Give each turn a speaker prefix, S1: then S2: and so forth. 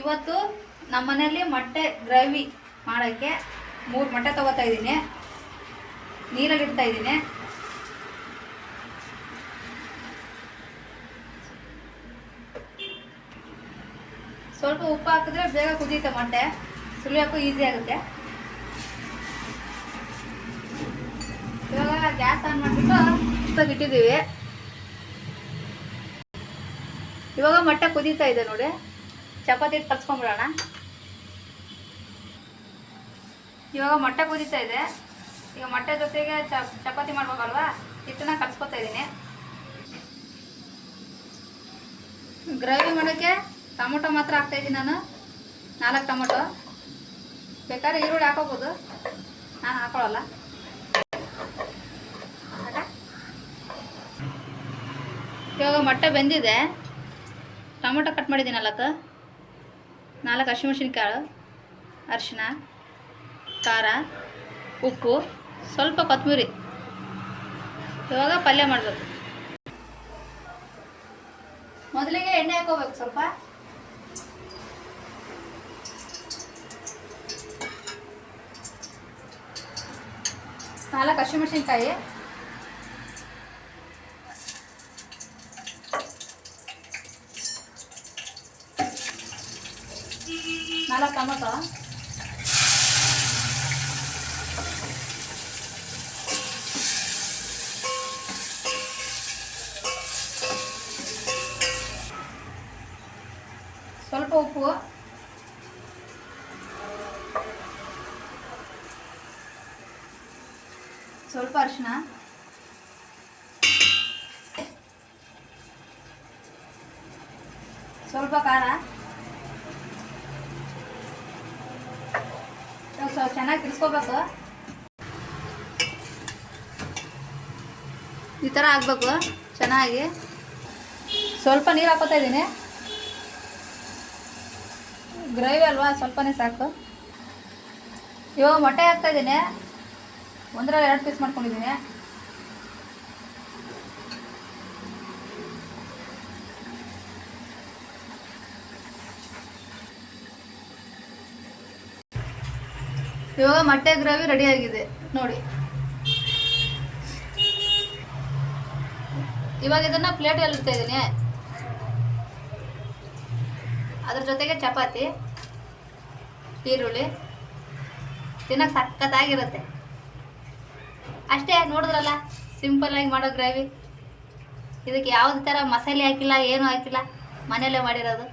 S1: ಇವತ್ತು ನಮ್ಮ ಮನೆಯಲ್ಲಿ ಮೊಟ್ಟೆ ಗ್ರೇವಿ ಮಾಡೋಕ್ಕೆ ಮೂರು ಮೊಟ್ಟೆ ತಗೋತಾ ಇದ್ದೀನಿ. ನೀರಲ್ಲಿ ಇಡ್ತಾ ಇದ್ದೀನಿ. ಸ್ವಲ್ಪ ಉಪ್ಪು ಹಾಕಿದ್ರೆ ಬೇಗ ಕುದೀತೆ ಮೊಟ್ಟೆ. ಸುಲಿಯೋಕ್ಕೂ ಈಸಿ ಆಗುತ್ತೆ. ಇವಾಗ ಗ್ಯಾಸ್ ಆನ್ ಮಾಡಿಬಿಟ್ಟು ಇಟ್ಟಿದ್ದೀವಿ. ಇವಾಗ ಮೊಟ್ಟೆ ಕುದೀತಾ ಇದೆ ನೋಡಿ. ಚಪಾತಿ ಹಿಟ್ಟು ಇವಾಗ ಮೊಟ್ಟೆ ಕುದೀತಾ ಇದೆ. ಈಗ ಮೊಟ್ಟೆ ಜೊತೆಗೆ ಚಪಾತಿ ಮಾಡ್ಬೇಕಲ್ವಾ? ಹಿಟ್ಟನ್ನ ಕಲ್ಸ್ಕೊತಾ ಇದ್ದೀನಿ. ಗ್ರೇವಿ ಮಾಡೋಕ್ಕೆ ಟೊಮೊಟೊ ಮಾತ್ರ ಹಾಕ್ತಾ ಇದ್ದೀನಿ ನಾನು. ನಾಲ್ಕು ಟೊಮೊಟೊ. ಬೇಕಾದ್ರೆ ಈರುಳ್ಳಿ ಹಾಕೋಬೋದು. ನಾನು ಹಾಕೊಳ್ಳಲ್ಲ? ಇವಾಗ ಮೊಟ್ಟೆ ಬೆಂದಿದೆ. ಟೊಮೊಟೊ ಕಟ್ ಮಾಡಿದ್ದೀನಲ್ಲ ನಾಲ್ಕು ಹಸಿಮೆಣ್ಸಿನ್ಕಾಳು ಅರಿಶಿನ ಖಾರ, ಉಪ್ಪು, ಸ್ವಲ್ಪ ಕೊತ್ತಂಬರಿ. ಇವಾಗ ಪಲ್ಯ ಮಾಡಬೇಕು. ಮೊದಲಿಗೆ ಎಣ್ಣೆ ಹಾಕೋಬೇಕು ಸ್ವಲ್ಪ. ನಾಲ್ಕು ಹಸಿಮೆಣ್ಸಿನ್ಕಾಯಿ ನಾಲ್ಕು ಟೊಮೊಟೊ. ಸ್ವಲ್ಪ ಉಪ್ಪು. ಸ್ವಲ್ಪ ಅರಿಶಿನ ಸ್ವಲ್ಪ ಖಾರ ಇವಾಗ ಸ್ವಲ್ಪ ಚೆನ್ನಾಗಿ ತಿರ್ಸ್ಕೋಬೇಕು. ಈ ಥರ ಆಗಬೇಕು, ಚೆನ್ನಾಗಿ. ಸ್ವಲ್ಪ ನೀರು ಹಾಕೋತಾ ಇದ್ದೀನಿ. ಗ್ರೇವಿ ಅಲ್ವಾ, ಸ್ವಲ್ಪನೇ ಸಾಕು. ಇವಾಗ ಮೊಟ್ಟೆ ಹಾಕ್ತಾ ಇದ್ದೀನಿ. ಒಂದರಲ್ಲಿ ಎರಡು ಪೀಸ್ ಮಾಡ್ಕೊಂಡಿದ್ದೀನಿ. ಇವಾಗ ಮೊಟ್ಟೆ ಗ್ರೇವಿ ರೆಡಿ ಆಗಿದೆ. ನೋಡಿ. ಇವಾಗ ಇದನ್ನ ಪ್ಲೇಟಲ್ಲಿ ಇಡ್ತಾ ಇದ್ದೀನಿ. ಅದ್ರ ಜೊತೆಗೆ ಚಪಾತಿ, ಈರುಳ್ಳಿ ತಿನ್ನಕ್ಕೆ ಸಖತ್ತಾಗಿರುತ್ತೆ. ಅಷ್ಟೇ, ನೋಡಿದ್ರಲ್ಲ? ಸಿಂಪಲ್ಲಾಗಿ ಮಾಡೋ ಗ್ರೇವಿ. ಇದಕ್ಕೆ ಯಾವುದೇ ಥರ ಮಸಾಲೆ ಹಾಕಿಲ್ಲ, ಏನೂ ಹಾಕಿಲ್ಲ. ಮನೆಯಲ್ಲೇ ಮಾಡಿರೋದು.